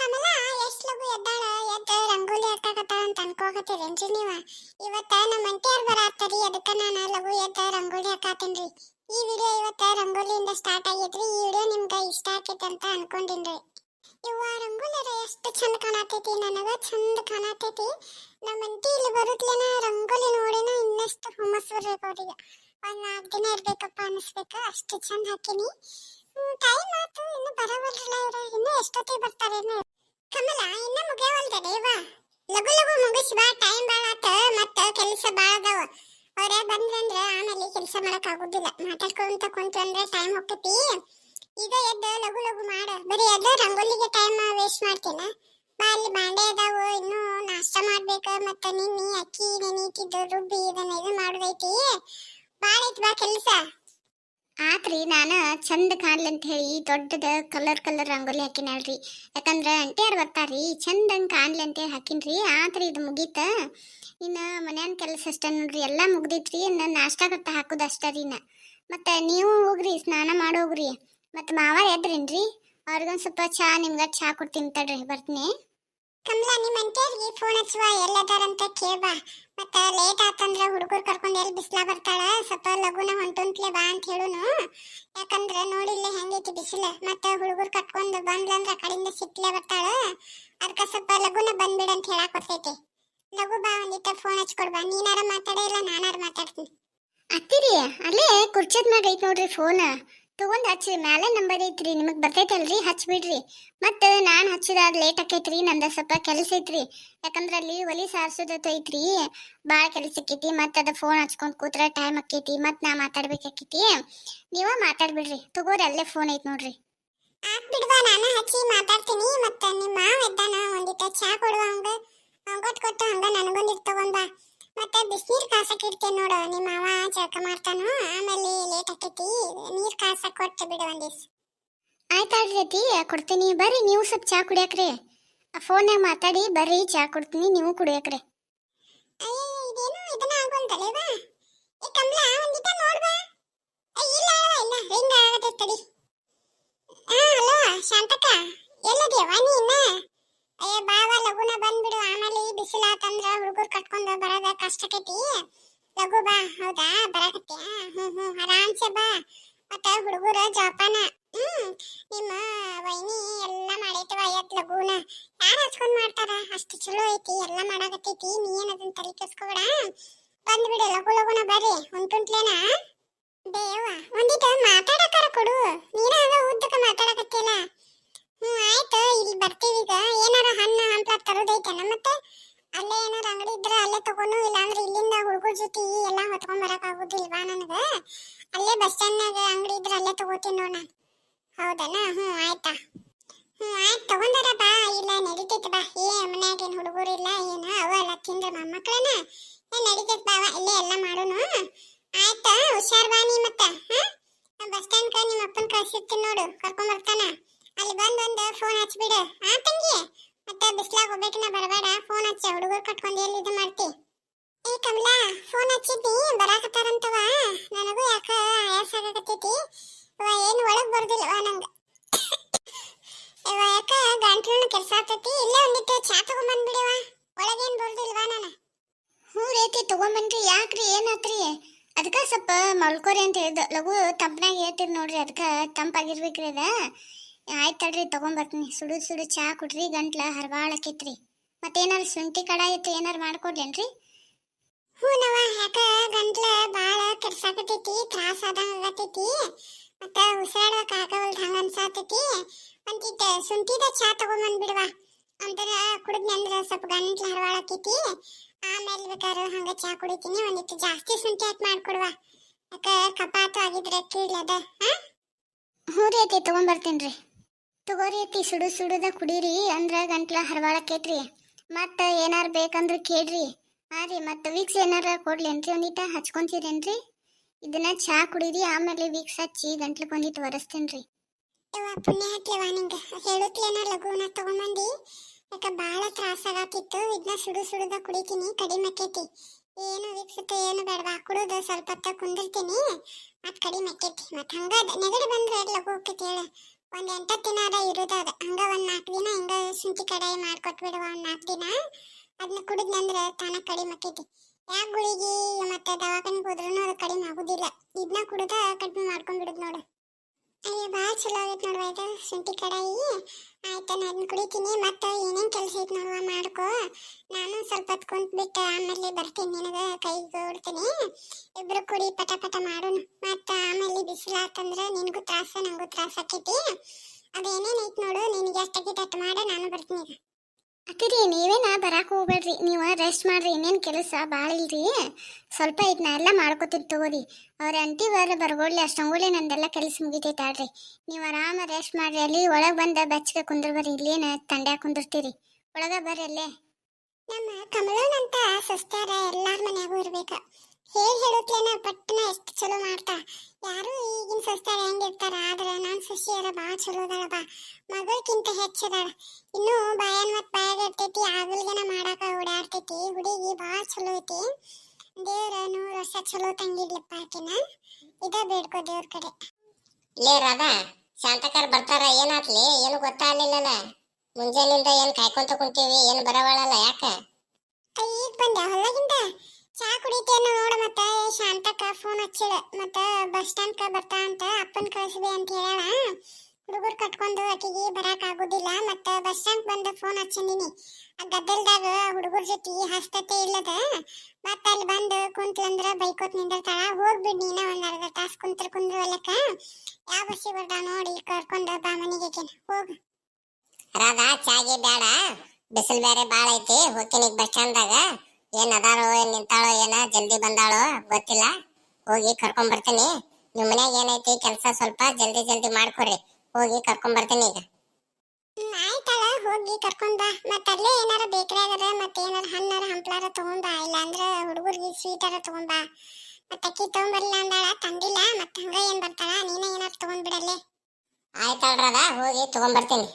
ಕಮಲ, ಎಷ್ಟ್ ಲಗು ಎದ್ದಾಳ, ಎದ್ದ ರಂಗೋಲಿ ಹಾಕಾಕತ್ತಾಳ ಅಂತ ಅನ್ಕೋಕತ್ತೀರೇನ್ರಿ ನೀವ? ಇವತ್ತ ನಮ್ಮ ಅಂಟಿಯಾರ್ ಬರಾತ್ತರಿ ಅದಕ್ಕ ನಾನು ಲಗು ಎದ್ದ ರಂಗೋಲಿ ಹಾಕಾತೇನ್ರಿ ಈ ವಿಡಿಯೋ ಇವತ್ತ ರಂಗೋಲಿಯಿಂದ ಸ್ಟಾರ್ಟ್ ಆಗೈತ್ರಿ, ಈ ವಿಡಿಯೋ ನಿಮ್ಗ ಇಷ್ಟ ಆಕೈತಿ ಅಂತ ಅನ್ಕೊಂಡಿನ್ರಿ. ಇವ ರಂಗೋಲಿ ಎಷ್ಟು ಚಂದ ಕಾಣತೈತಿ, ನನಗ ಚಂದ ಕಾಣತೈತಿ. ನಮ್ಮ ಅಂಟಿ ಇಲ್ಲಿ ಬರುತ್ತಲೇನ ರಂಗೋಲಿ ನೋಡಿನ ಇನ್ನಷ್ಟು ಹುಮ್ಮಸ್ ಬರ್ಬೇಕು ಅವ್ರಿಗೆ. ಒಂದ್ ನಾಲ್ಕು ದಿನ ಇರ್ಬೇಕಪ್ಪ ಅನಿಸ್ಬೇಕು, ಅಷ್ಟು ಚಂದ ಹಾಕಿನಿ. ಟೈಮ್ ಆತು ಇನ್ನು ಬರವಲ್ರಲ್ಲ ಇವ್ರ, ಇನ್ನು ಎಷ್ಟೊತ್ತಿಗೆ ಬರ್ತಾರೇನು ಕಮಲ ಇನ್ನ ಮುಗಿಯವಲ್ದ ದೇವ. ಲಗು ಲಗು ಮುಗಿಸ್ ಬಾ ಟೈಮ್ ಬಾಳ ಆತ, ಮತ್ತ ಕೆಲಸ ಭಾಳ ಅದಾವ. ಅವ್ರ ಬಂದ್ರಂದ್ರ ಆಮೇಲೆ ಕೆಲಸ ಮಾಡಕ್ ಆಗುದಿಲ್ಲ ಮಾತಾಡ್ಕೊಂತ ಕುಂತು ಅಂದ್ರೆ ಟೈಮ್ ಹೋಗ್ತೈತಿ. ಈಗ ಎದ್ದ ಲಗು ಲಗು ಮಾಡ. ಬರೀ ಎದ್ದ ರಂಗೋಲಿಗೆ ಟೈಮ್ ವೇಸ್ಟ್ ಮಾಡ್ತೀನ. ಬಾ, ಅಲ್ಲಿ ಬಾಂಡೆ ಅದಾವ, ಇನ್ನು ನಾಷ್ಟ ಮಾಡ್ಬೇಕ, ಮತ್ತ ನಿನ್ನಿ, ಅಕ್ಕಿ, ನೆನೀತಿದ್ದು, ರುಬ್ಬಿ, ಇದನ್ನ ಇದು ಮಾಡೋದೈತಿ. ಐತಿ ಬಾ ಕೆಲಸ. ಆತ್ರಿ, ನಾನು ಚಂದ ಕಾಣ್ಲಿ ಅಂತ ಹೇಳಿ ದೊಡ್ಡದ ಕಲರ್ ಕಲರ್ ರಂಗೋಲಿ ಹಾಕಿನಲ್ರಿ ಯಾಕಂದ್ರೆ ಅಂಟಿಯಾರು ಬರ್ತಾರ್ರಿ ಚಂದಂಗೆ ಕಾಣ್ಲಿ ಅಂತೇಳಿ ಹಾಕಿನ್ರಿ. ಆತ್ರಿ, ಇದು ಮುಗೀತ. ಇನ್ನು ಮನ್ಯಾನ ಕೆಲಸ ಅಷ್ಟೇ ನೋಡ್ರಿ, ಎಲ್ಲ ಮುಗ್ದಿತ್ರಿ. ಇನ್ನು ನಾಷ್ಟ ಕಟ್ಟ ಹಾಕೋದು ಅಷ್ಟೇ ರೀ ನಾ ಮತ್ತು ನೀವು ಹೋಗ್ರಿ, ಸ್ನಾನ ಮಾಡೋಗ್ರಿ ಮತ್ತು ಮಾವ ಎದ್ರೇನ್ರಿ? ಅವ್ರಿಗೊಂದು ಸ್ವಲ್ಪ ಚಾ, ನಿಮ್ಗೆ ಚಾ ಕೊಡ್ತೀನಿ ತಡ್ರಿ, ಬರ್ತೀನಿ. ಕಮಲಾ ನಿಮ್ಮ ಅಂಟಿಯರ್ಗೆ ಫೋನ್ ಹಚ್ಚುವ ಎಲ್ಲದಾರಂತ ಕೇಳ್ಬಾ. ಮತ್ತು ಲೇಟ್ ಆತಂದ್ರ ಹುಡುಗರು ಕರ್ಕೊಂಡು ಎಲ್ಲಿ ಬಿಸ್ಲಾ ಬರ್ತಾಳ? ಸ್ವಲ್ಪ ಲಗುನ ಹೊಂಟುಂತ್ಲೆ ಬಾ ಅಂತ ಹೇಳುನು. ಯಾಕಂದ್ರೆ ನೋಡಿಲ್ಲ ಹೆಂಗೈತಿ ಬಿಸಿಲ. ಮತ್ತೆ ಹುಡುಗರು ಕಟ್ಕೊಂಡು ಬಂದ್ಲಂದ್ರ ಅಂದ್ರೆ ಕಡೆಯಿಂದ ಸಿಟ್ಲೆ ಬರ್ತಾಳ. ಅದಕ್ಕೆ ಸ್ವಲ್ಪ ಲಗುನ ಬಂದ್ಬಿಡ ಅಂತ ಹೇಳಾಕ್ ಬರ್ತೈತಿ. ಲಗು ಬಾ, ಒಂದಿಟ್ಟ ಫೋನ್ ಹಚ್ಕೊಡ್ಬಾ ನೀನಾರ ಮಾತಾಡೇ ಇಲ್ಲ, ನಾನಾರ ಮಾತಾಡ್ತೀನಿ. ಅತ್ತಿರಿ, ಅಲ್ಲೇ ಕುರ್ಚದ ಮ್ಯಾಗ ನೋಡ್ರಿ ಫೋನ್ ತಗೊಂಡ್ ಹಚ್ಚಿ ಮ್ಯಾಲೆ ನಂಬರ್ ಐತ್ರಿ, ನಿಮಗ್ ಬರ್ತೈತಲ್ರಿ? ಹಚ್ಬಿಡ್ರಿ ಮತ್ತು ನಾನು ಹಚ್ಚಿದಾಗ ಲೇಟ್ ಆಕೈತ್ರಿ, ನಂದು ಸ್ವಲ್ಪ ಕೆಲಸ ಐತ್ರಿ. ಯಾಕಂದ್ರೆ ಅಲ್ಲಿ ಒಲಿ ಐತ್ರಿ. ಭಾಳ ಕೆಲಸ ಆಕೈತಿ, ಮತ್ತು ಅದ ಫೋನ್ ಹಚ್ಕೊಂಡು ಕೂತ್ರ ಟೈಮ್ ಆಕೈತಿ, ಮತ್ತು ನಾ ಮಾತಾಡ್ಬೇಕಾಕೈತಿ ನೀವ ಮಾತಾಡ್ಬಿಡ್ರಿ, ತಗೋರಿ ಅಲ್ಲೇ ಫೋನ್ ಐತಿ ನೋಡ್ರಿ. ಆತ್ ಬಿಡ್ವಾ, ನಾನು ಹಚ್ಚಿ ಮಾತಾಡ್ತೀನಿ, ಮತ್ತ ನಿಮ್ಮ ಮಾವ ಇದ್ದಾನ, ಒಂದಿಟ್ಟ ಚಾ ಕೊಡುವ ಹಂಗ. ಕೊಟ್ಟು ಕೊಟ್ಟು ಹಂಗ ನನಗೊಂದಿಟ್ಟು ತಗೊಂಡ್ ಮತ್ತೆ ಬಿಸಿನೀರ್ ಕಾಸಕ್ ಇಡ್ತೇನೆ ನೋಡು ನಿಮ್ಮ ಮಾವ ಜಳಕ ಮಾಡ್ತಾನು ಆಮೇಲೆ ಲೇಟ್ ಆಕೈತಿ ನೀರ್ ಕಾಸಕ್ ಕೊಟ್ಟು ಬಿಡು ಒಂದಿವ್ಸ. ಆಯ್ತಾಳ್ರಿ ಅತಿ ಕೊಡ್ತೀನಿ. ಬರ್ರಿ ನೀವು ಸ್ವಲ್ಪ ಚಾ ಕುಡಿಯಕ್ರಿ. ಫೋನ್ಯಾಗ ಮಾತಾಡಿ ಬರ್ರಿ ಚಾ ಕೊಡ್ತೀನಿ ನೀವು ಕುಡಿಯಕ್ರಿ. ಇದೇನು ಇದನ್ನ ಆಗೋಲ್ದಲ್ಲೇವಾ ಏ ಕಮಲ ಒಂದಿಟ ನೋಡ್ಬಾ ಏ, ಇಲ್ಲ ಇಲ್ಲ ಆಗತ್ತೆ ತಡಿ. ಹಾ ಹಲೋ ಶಾಂತಕ್ಕ ಎಲ್ಲದ್ಯವ ನೀ ಇನ್ನ ಅಯ್ಯ, ಬಾವ ಲಗುನ ಬಂದ್ಬಿಡು. ಆಮೇಲೆ ಈ ಬಿಸಿಲಾತಂದ್ರ ಹುಡುಗರು ಕಟ್ಕೊಂಡು ಬರೋದ ಕಷ್ಟ ಆಕೈತಿ. ಲಗು ಬಾ, ಹೌದಾ? ಬರಕತ್ತ್ಯಾ ಹ್ಮ್ ಹ್ಮ್. ಆರಾಮ್ಸೆ ಬಾ. ಮತ್ತ ಹುಡುಗರ ಜೋಪಾನ ಹ್ಮ್. ನಿಮ್ಮ ವೈನಿ ಎಲ್ಲ ಮಾಡೈತವ ಎತ್ ಲಘುನ. ಯಾರು ಹಚ್ಕೊಂಡ್ ಮಾಡ್ತಾರ? ಅಷ್ಟು ಚಲೋ ಐತಿ, ಎಲ್ಲ ಮಾಡಾಕತ್ತೈತಿ. ನೀ ಏನ್ ಅದನ್ನ ತಲೆ ಕೆಸ್ಕೊಬೇಡ ಬಂದ್ಬಿಡು, ಲಘು ಲಗುನ ಬರ್ರಿ. ಹೊಂಟುಂಟ್ಲೇನ ದೇವ ಒಂದಿಟ ಮಾತಾಡಕಾರ ಕೊಡು. ನೀನ ಅಲ್ಲೇ ಅಂಗಡಿ ಇದ್ರೆ ಅಲ್ಲೇ ತಗೊಂಡು, ಇಲ್ಲಾಂದ್ರೆ ಇಲ್ಲಿಂದ ಹುಡುಗರ ಜೊತೆ ಎಲ್ಲ ಹೊತ್ಕೊಂಡ್ ಬರಕ್ ಆಗುದಿಲ್ವಾ ನನಗ? ಅಲ್ಲೇ ಬಸ್ ಸ್ಟ್ಯಾಂಡ್ನಾಗ ಅಂಗಡಿ ಇದ್ರೆ ಅಲ್ಲೇ ತಗೋತೀನಿ ನೋಡ ಹೌದನ? ಹ್ಞೂ ಆಯ್ತಾ. ಹ್ಞೂ ಆಯ್ತು, ತಗೊಂಡಾರ ಬಾ. ಇಲ್ಲ, ನಡೀತೈತೆ ಬಾ. ಏ, ಮನ್ಯಾಗ ಏನು ಹುಡುಗರು ಇಲ್ಲ, ಏನು? ಅವ ಎಲ್ಲ ತಿಂದ್ರೆ ಮೊಮ್ಮಕ್ಳನ? ಏ ಬಾ ಇಲ್ಲೇ ಎಲ್ಲ ಮಾಡೋನು. ಆಯ್ತಾ, ಹುಷಾರ್ ಬಾ ನೀ ಮತ್ತ ಹಾಂ ಬಸ್ ಸ್ಟ್ಯಾಂಡ್ ಕ ನಿಮ್ಮ ಅಪ್ಪನ ಕಳ್ಸಿರ್ತೀನಿ ನೋಡು, ಕರ್ಕೊಂಡ್ ಬರ್ತಾನ. ಅಲ್ಲಿ ಬಂದು ಒಂದು ಫೋನ್ ಹಚ್ಬಿಡು. ಆ, ತಂಗಿ? ಮತ್ತೆ ಬಿಸ್ಲಾಗ ಹೋಗ್ಬೇಕಿನ ಬರಬೇಡ ಫೋನ್ ಹಚ್ಚ. ಹುಡುಗರು ಕಟ್ಕೊಂಡು ಎಲ್ಲಿ ಇದು ಮಾಡ್ತಿ? ಏ ಕಮಲಾ ಫೋನ್ ಹಚ್ಚಿದ್ದಿ? ಬರಾಕತ್ತಾರಂತವ ನನಗೂ ಯಾಕ ಆಯಾಸ ಆಗಕತ್ತೈತಿ? ಏನು ಒಳಗ್ ಬರೋದಿಲ್ಲವ ನಂಗ. ಯಾಕ ಗಂಟ್ಲನ್ನ ಕೆಲಸ ಆಗ್ತೈತಿ? ಇಲ್ಲೇ ಒಂದಿಟ್ಟು ಚಾ ತಗೊಂಬಂದ್ಬಿಡಿವ ಒಳಗೇನ್ ಬರ್ದಿಲ್ವಾ ನಾನು? ಹ್ಞೂ ರೀತಿ ತಗೊಂಬನ್ರಿ ಯಾಕ್ರಿ ಏನಾತ್ರಿ ಅದಕ್ಕೆ ಸ್ವಲ್ಪ ಮಲ್ಕೋರಿ ಅಂತ ಹೇಳ್ದ. ಲಘು ತಂಪನಾಗ ಹೇಳ್ತೀರಿ ನೋಡ್ರಿ ಅದಕ್ಕೆ ತಂಪಾಗಿರ್ಬೇಕ್ರಿ ಅದ. ಆಯ್ತು ತಡ್ರಿ ತಗೊಂಬರ್ತೀನಿ ಸುಡು ಸುಡು ಚಹಾ ಕೊಡ್ರಿ ಗಂಟ್ಲ ಹರವಾಳಕೈತ್ರಿ ಮತ್ತೇನಾರು ಶುಂಠಿ ಕಡ ಇತ್ತು ಏನಾರು ಮಾಡ್ಕೊಡ್ಲೇನ್ರಿ? ಹೂನವ ಯಾಕ ಗಂಟ್ಲ ಭಾಳ ಕೆಡ್ಸಾಕತೈತಿ ತ್ರಾಸ ಆದಂಗೆ ಆಗತೈತಿ ಮತ್ತೆ ಉಸಿರಾಡಕ್ ಆಗವಲ್ದ ಹಂಗೆ ಅನ್ಸಾತೈತಿ. ಒಂದಿಟ್ಟು ಶುಂಠಿದ ಚಹಾ ತೊಗೊಂಬಂದ್ಬಿಡುವ ಬಿಡ್ವಾ. ಅಂತರ ಕುಡಿದ್ನಿ ಅಂದ್ರೆ ಸ್ವಲ್ಪ ಗಂಟ್ಲ ಹರವಾಳಕೈತಿ ಆಮೇಲೆ ಬೇಕಾದ್ರೆ ಹಂಗೆ ಚಹಾ ಕುಡಿತೀನಿ ಒಂದಿಟ್ಟು ಜಾಸ್ತಿ ಶುಂಠಿ ಹಾಕಿ ಮಾಡ್ಕೊಡ್ವಾ. ಯಾಕೆ ಕಪಾತು ಆಗಿದ್ರೆ ಕೀಳದ ಹಾಂ? ಹ್ಞೂ ರೀ ಐತಿ ತಗೊಂಬರ್ತೀನಿ ರೀ ತಗೋರಿ ಸುಡು ಸುಡುದ ಕುಡೀರಿ ಅಂದ್ರ ಗಂಟ್ಲ ಹರವಾಳಕ್ಕೇತ್ರಿ. ಮತ್ತು ಏನಾರ ಬೇಕಂದ್ರ ಕೇಳ್ರಿ. ಹಾಂ ರೀ ಮತ್ತು ವೀಕ್ಸ್ ಏನಾರ ಕೊಡ್ಲೇನ್ರಿ ಒಂದಿಟ, ಹಚ್ಕೊಂತೀರೇನ್ರಿ? ಇದನ್ನ ಚಾ ಕುಡೀರಿ, ಆಮೇಲೆ ವೀಕ್ಸ್ ಹಚ್ಚಿ ಗಂಟ್ಲು ಒಂದಿಟ್ಟು ಒರೆಸ್ತೇನ್ರಿ. ಯವ್ವ, ಪುಣ್ಯ ಹಾಕ್ಯವ ನಿಂಗ. ಹೇಳುತ್ತೇನ ತಗೊಂಬಂದಿ? ಯಾಕ ಬಾಳ ತ್ರಾಸ ಆಗತ್ತಿತ್ತು. ಇದನ್ನ ಸುಡು ಸುಡುದ ಕುಡಿತೀನಿ, ಕಡಿಮೆ ಆಕೈತಿ ಏನು ವೀಕ್ಷಿತ ಏನು ಬೇಡವಾ? ಕುಡುದು ಸ್ವಲ್ಪ ಹೊತ್ತ ಕುಂದಿರ್ತೀನಿ, ಮತ್ತೆ ಕಡಿಮೆ ಆಕೈತಿ ಮತ್ತೆ ಹಂಗ ನೆಗಡಿ ಬಂದ್ರೆ ಲಘು ಹೋಗ್ತೈತಿ ಹೇಳ. ಒಂದ್ ಎಂಟ ದಿನ ಅದ, ಇರೋದು ಅದ. ಹಂಗ ಒಂದ್ ನಾಲ್ಕು ದಿನ ಹಿಂಗ ಶುಂಠಿ ಕಡಾಯಿ ಮಾಡ್ಕೊಟ್ ಬಿಡುವ ಒಂದ್ ನಾಲ್ಕು ದಿನ. ಅದನ್ನ ಕುಡಿದ್ನಂದ್ರ ತಾನ ಕಡಿಮೆ ಆಕೈತಿ. ಯಾಕ ಗುಳಿಗಿ? ಮತ್ತೆ ದವಾಖಾನಿಗೆ ಹೋದ್ರೂ ಅದು ಕಡಿಮೆ ಆಗುದಿಲ್ಲ. ಇದನ್ನ ಕುಡಿದ ಕಡಿಮೆ ಮಾಡ್ಕೊಂಡ್ ಬಿಡುದ್ ನೋಡು. ಅಯ್ಯ ಭಾಳ ಚಲೋ ಆಗೈತೆ ನೋಡುವ ಇದು. ಶುಂಠಿ ಕಡಾಯಿ. ಆಯ್ತು, ನಾನು ಅದನ್ನ ಕುಡಿತೀನಿ. ಮತ್ತೆ ಏನೇನು ಕೆಲಸ ಐತೆ ನೋಡುವ, ಮಾಡ್ಕೋ. ನಾನು ಸ್ವಲ್ಪ ಹೊತ್ತು ಕುಂತ್ಬಿಟ್ಟು ಆಮೇಲೆ ಬರ್ತೀನಿ ನಿನಗೆ ಕೈ ಕೊಡ್ತೀನಿ ಇಬ್ರು ಕುಡಿ ಪಟ ಪಟ ಮಾಡೋಣ. ಮತ್ತೆ ಆಮೇಲೆ ಬಿಸಿಲಾತಂದ್ರೆ ನಿನಗೂ ತ್ರಾಸ ನನಗೂ ತ್ರಾಸ ಆಕೈತಿ. ಐತೆ ನೋಡು, ನಿನಗೆ ಎಷ್ಟಾಗೈತೆ ಅಷ್ಟು ಮಾಡು, ನಾನು ಬರ್ತೀನಿ. ಅತ್ತಿರಿ ನೀವೇನ ಬರಾಕ್ ಹೋಗ್ಬೇಡ್ರಿ. ನೀವು ರೆಸ್ಟ್ ಮಾಡ್ರಿ, ಇನ್ನೇನು ಕೆಲಸ ಭಾಳ ಇಲ್ರಿ. ಸ್ವಲ್ಪ ಐತ್ ಎಲ್ಲ ಮಾಡ್ಕೊತೀರಿ ತಗೋರಿ. ಅವ್ರ ಅಂಟಿ ಬರ ಬರ್ಗೊಡ್ಲಿ, ಅಷ್ಟಂಗೋಲಿ ನಂದೆಲ್ಲ ಕೆಲಸ ಮುಗಿತೈತೆ ಆಡ್ರಿ. ನೀವು ಆರಾಮ ರೆಸ್ಟ್ ಮಾಡ್ರಿ, ಅಲ್ಲಿ ಒಳಗೆ ಬಂದ ಬೆಚ್ಚಗೆ ಕುಂದ್ರ ಇಲ್ಲೇನ ತಂಡ್ಯಾಗ ಕುಂದಿರ್ತೀರಿ. ಒಳಗೆ ಬರ್ರಿ ಅಲ್ಲೇ. ನಮ್ಮ ಕಮಲನಂತ ಸಸ್ತಾರ ಎಲ್ಲಾರ ಮನ್ಯಾಗೂ ಇರ್ಬೇಕ. ಹೇಳಿ ಹೇಳುತ್ತೇನ ಪಟ್ಟನ ಎಷ್ಟು ಚಲೋ ಮಾಡ್ತಾ. ಯಾರು ಈಗಿನ ಸಸ್ತಾರ ಹೆಂಗಿರ್ತಾರ ಆದ್ರೆ ನಾನ್ ಸಸ್ಯಾರ ಭಾಳ ಚಲೋ ಅದಾಳ ಬಾ ಮಗಳಕ್ಕಿಂತ ಹೆಚ್ಚದಾಳ ಇನ್ನು ಬಾಯನ್ ಮತ್ ಬಾಯಾಗ ಇರ್ತೈತಿ ಆಗಲ್ಗೆನ ಮಾಡಾಕ ಓಡಾಡ್ತೈತಿ ಹುಡುಗಿ ಭಾಳ ಚಲೋ ಐತಿ. ದೇವ್ರ ನೂರು ವರ್ಷ ಚಲೋ ತಂಗಿಡ್ಲಪ್ಪ ಆಕಿನ. ಇದ ಬೇಡ್ಕೋ ದೇವ್ರ ಕಡೆ. ಲೇ ರಾಧಾ ಶಾಂತಕರ್ ಬರ್ತಾರ ಏನಾತ್ಲಿ ಏನು ಗೊತ್ತಾಗ್ಲಿಲ್ಲಲ್ಲ ಮುಂಜಾನಿಂದ ಏನ್ ಕಾಯ್ಕೊಂತ ಕುಂತೀವಿ ಏನ್ ಬರವಾಳಲ್ಲ ಯಾಕ? ಈಗ ಬಂದೆ ಹೊಲಗಿಂದ? ಚಾ ಕುಡಿತೇನೋ ನೋಡು ಮತ್ತ ಶಾಂತಕ್ಕ ಫೋನ್ ಹಚ್ಚಿಳ. ಮತ್ತ ಬಸ್ ಸ್ಟ್ಯಾಂಡ್ಕ ಬರ್ತಾ ಅಂತ ಅಪ್ಪನ್ ಕಳಿಸಿದೆ ಅಂತ ಹೇಳ ಹುಡುಗರು ಕಟ್ಕೊಂಡು ಆಕಿಗೆ ಬರಕ ಆಗುದಿಲ್ಲ. ಮತ್ತ ಬಸ್ ಸ್ಟ್ಯಾಂಡ್ ಬಂದ ಫೋನ್ ಹಚ್ಚಿನಿ ಆ ಗದ್ದಲ್ದಾಗ ಹುಡುಗರ ಜೊತೆ ಹಸ್ತತೆ ಇಲ್ಲದ. ಮತ್ತ ಅಲ್ಲಿ ಬಂದು ಕುಂತ್ಲಂದ್ರ ಬೈಕೋತ್ ನಿಂದಿರ್ತಾಳ. ಹೋಗ್ಬಿಡ್ ನೀನ ಒಂದ್ ಅರ್ಧ ತಾಸ್ ಕುಂತ್ರ ಕುಂದ್ರ ಒಲಕ್ಕ ಯಾವ ಬರ್ದ ನೋಡಿ ಕರ್ಕೊಂಡ ಬಾ ಮನೆಗೆ ಹೋಗ್. ರಾಧಾ, ಚಾಗೆ ಬೇಡ ಬಿಸಿಲು ಬೇರೆ ಬಾಳ ಐತಿ. ಹೋಗ್ತೀನಿ ಬಸ್ ಸ್ಟ್ಯಾಂಡ್ದಾಗ ಏನ್ ಅದಾರೋ ಏನ್ ನಿಂತಾಳೋ ಏನ ಜಲ್ದಿ ಬಂದಾಳೋ ಗೊತ್ತಿಲ್ಲ. ಹೋಗಿ ಕರ್ಕೊಂಡ್ ಬರ್ತೀನಿ ನಿಮ್ ಮನ್ಯಾಗ ಏನೈತಿ ಕೆಲ್ಸ ಸ್ವಲ್ಪ ಜಲ್ದಿ ಜಲ್ದಿ ಮಾಡ್ಕೊರಿ. ಹೋಗಿ ಕರ್ಕೊಂಡ್ ಬರ್ತೀನಿ ಈಗ ಆಯ್ತಳ ಹೋಗಿ ಕರ್ಕೊಂಡ್ ಬಾ. ಮತ್ತ ಅಲ್ಲೇ ಏನಾರ ಬೇಕ್ರಿ ಆಗದ ಮತ್ತ ಏನಾರ ಹಣ್ಣಾರ ಹಂಪ್ಲಾರ ತಗೊಂಡ್ ಬಾ. ಇಲ್ಲ ಅಂದ್ರ ಹುಡುಗರಿಗೆ ಸ್ವೀಟಾರ ತಗೊಂಡ್ ಬಾ. ಮತ್ತ ಅಕ್ಕಿ ತಗೊಂಬರ್ಲಿಲ್ಲ ಅಂದಾಳ ತಂದಿಲ್ಲ. ಮತ್ತ ಹಂಗ ಏನ್ ಬರ್ತಾಳ? ನೀನ ಏನಾರ ತಗೊಂಡ್ ಬಿಡಲ್ಲೇ. ಆಯ್ತಲ್ರದ ಹೋಗಿ ತಗೊಂಡ್ ಬರ್ತೀನಿ